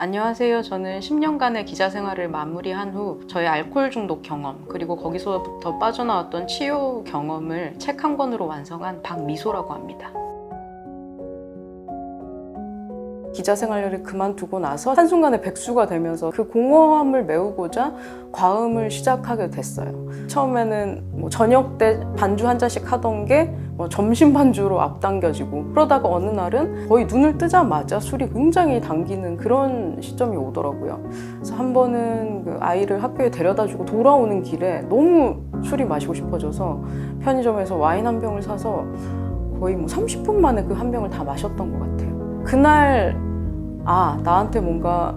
안녕하세요. 저는 10년간의 기자 생활을 마무리한 후 저의 알코올 중독 경험 그리고 거기서부터 빠져나왔던 치유 경험을 책 한 권으로 완성한 박미소라고 합니다. 기자 생활을 그만두고 나서 한순간에 백수가 되면서 그 공허함을 메우고자 과음을 시작하게 됐어요. 처음에는 뭐 저녁 때 반주 한 잔씩 하던 게 뭐 점심 반주로 앞당겨지고 그러다가 어느 날은 거의 눈을 뜨자마자 술이 굉장히 당기는 그런 시점이 오더라고요. 그래서 한 번은 그 아이를 학교에 데려다 주고 돌아오는 길에 너무 술이 마시고 싶어져서 편의점에서 와인 한 병을 사서 거의 뭐 30분 만에 그 한 병을 다 마셨던 것 같아요. 그날 아 나한테 뭔가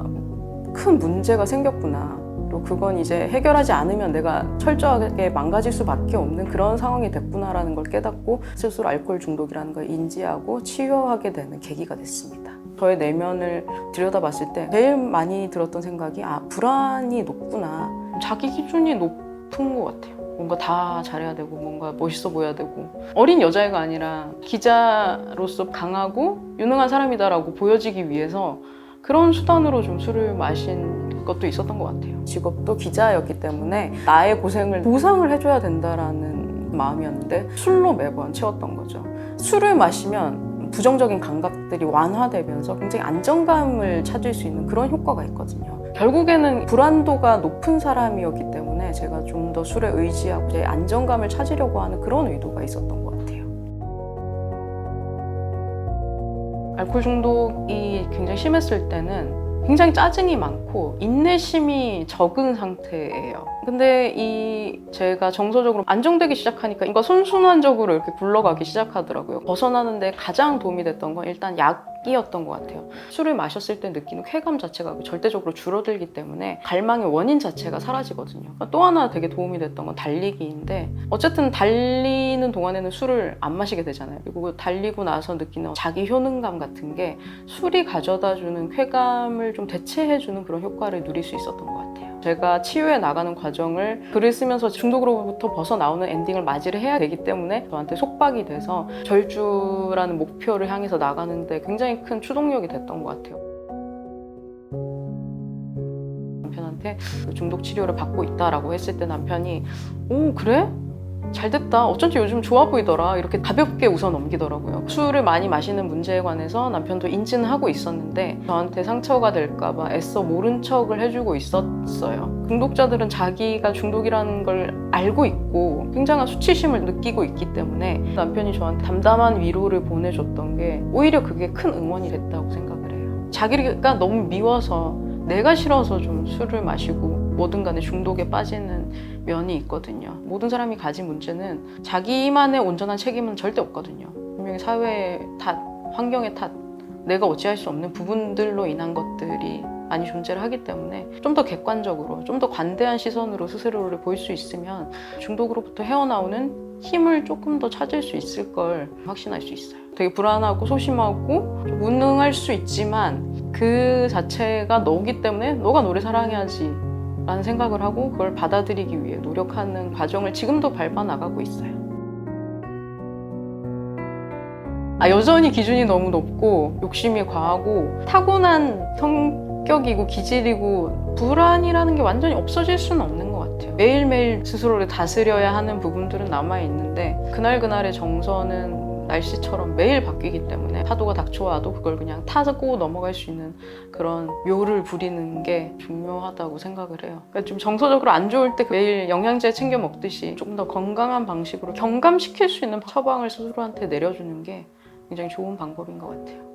큰 문제가 생겼구나. 그리고 그건 이제 해결하지 않으면 내가 철저하게 망가질 수밖에 없는 그런 상황이 됐구나라는 걸 깨닫고 스스로 알코올 중독이라는 걸 인지하고 치유하게 되는 계기가 됐습니다. 저의 내면을 들여다봤을 때 제일 많이 들었던 생각이 아 불안이 높구나. 자기 기준이 높은 것 같아요. 뭔가 다 잘해야 되고 뭔가 멋있어 보여야 되고 어린 여자애가 아니라 기자로서 강하고 유능한 사람이다라고 보여지기 위해서 그런 수단으로 좀 술을 마신 것도 있었던 것 같아요. 직업도 기자였기 때문에 나의 고생을 보상을 해줘야 된다라는 마음이었는데 술로 매번 채웠던 거죠. 술을 마시면 부정적인 감각들이 완화되면서 굉장히 안정감을 찾을 수 있는 그런 효과가 있거든요. 결국에는 불안도가 높은 사람이었기 때문에 제가 좀 더 술에 의지하고 제 안정감을 찾으려고 하는 그런 의도가 있었던 것 같아요. 알코올 중독이 굉장히 심했을 때는 굉장히 짜증이 많고 인내심이 적은 상태예요. 근데 이 제가 정서적으로 안정되기 시작하니까 뭔가 선순환적으로 이렇게 굴러가기 시작하더라고요. 벗어나는데 가장 도움이 됐던 건 일단 약 이었던 것 같아요. 술을 마셨을 때 느끼는 쾌감 자체가 절대적으로 줄어들기 때문에 갈망의 원인 자체가 사라지거든요. 또 하나 되게 도움이 됐던 건 달리기인데 어쨌든 달리는 동안에는 술을 안 마시게 되잖아요. 그리고 달리고 나서 느끼는 자기 효능감 같은 게 술이 가져다 주는 쾌감을 좀 대체해 주는 그런 효과를 누릴 수 있었던 것 같아요. 제가 치유해 나가는 과정을 글을 쓰면서 중독으로부터 벗어나오는 엔딩을 맞이를 해야 되기 때문에 저한테 속박이 돼서 절주라는 목표를 향해서 나가는데 굉장히 큰 추동력이 됐던 것 같아요. 남편한테 그 중독 치료를 받고 있다라고 했을 때 남편이 오 그래? 잘 됐다. 어쩐지 요즘 좋아 보이더라. 이렇게 가볍게 웃어 넘기더라고요. 술을 많이 마시는 문제에 관해서 남편도 인지는 하고 있었는데 저한테 상처가 될까봐 애써 모른 척을 해주고 있었어요. 중독자들은 자기가 중독이라는 걸 알고 있고 굉장한 수치심을 느끼고 있기 때문에 남편이 저한테 담담한 위로를 보내줬던 게 오히려 그게 큰 응원이 됐다고 생각을 해요. 자기가 너무 미워서 내가 싫어서 좀 술을 마시고 뭐든 간에 중독에 빠지는 면이 있거든요. 모든 사람이 가진 문제는 자기만의 온전한 책임은 절대 없거든요. 분명히 사회의 탓, 환경의 탓, 내가 어찌할 수 없는 부분들로 인한 것들이 많이 존재를 하기 때문에 좀 더 객관적으로, 좀 더 관대한 시선으로 스스로를 볼 수 있으면 중독으로부터 헤어나오는 힘을 조금 더 찾을 수 있을 걸 확신할 수 있어요. 되게 불안하고 소심하고 좀 무능할 수 있지만 그 자체가 너기 때문에 너가 노래 사랑해야지 라는 생각을 하고 그걸 받아들이기 위해 노력하는 과정을 지금도 밟아 나가고 있어요. 아, 여전히 기준이 너무 높고 욕심이 과하고 타고난 성격이고 기질이고 불안이라는 게 완전히 없어질 수는 없는 것 같아요. 매일매일 스스로를 다스려야 하는 부분들은 남아있는데 그날그날의 정서는 날씨처럼 매일 바뀌기 때문에 파도가 닥쳐와도 그걸 그냥 타고 넘어갈 수 있는 그런 묘를 부리는 게 중요하다고 생각을 해요. 그러니까 좀 정서적으로 안 좋을 때 매일 영양제 챙겨 먹듯이 조금 더 건강한 방식으로 경감시킬 수 있는 처방을 스스로한테 내려주는 게 굉장히 좋은 방법인 것 같아요.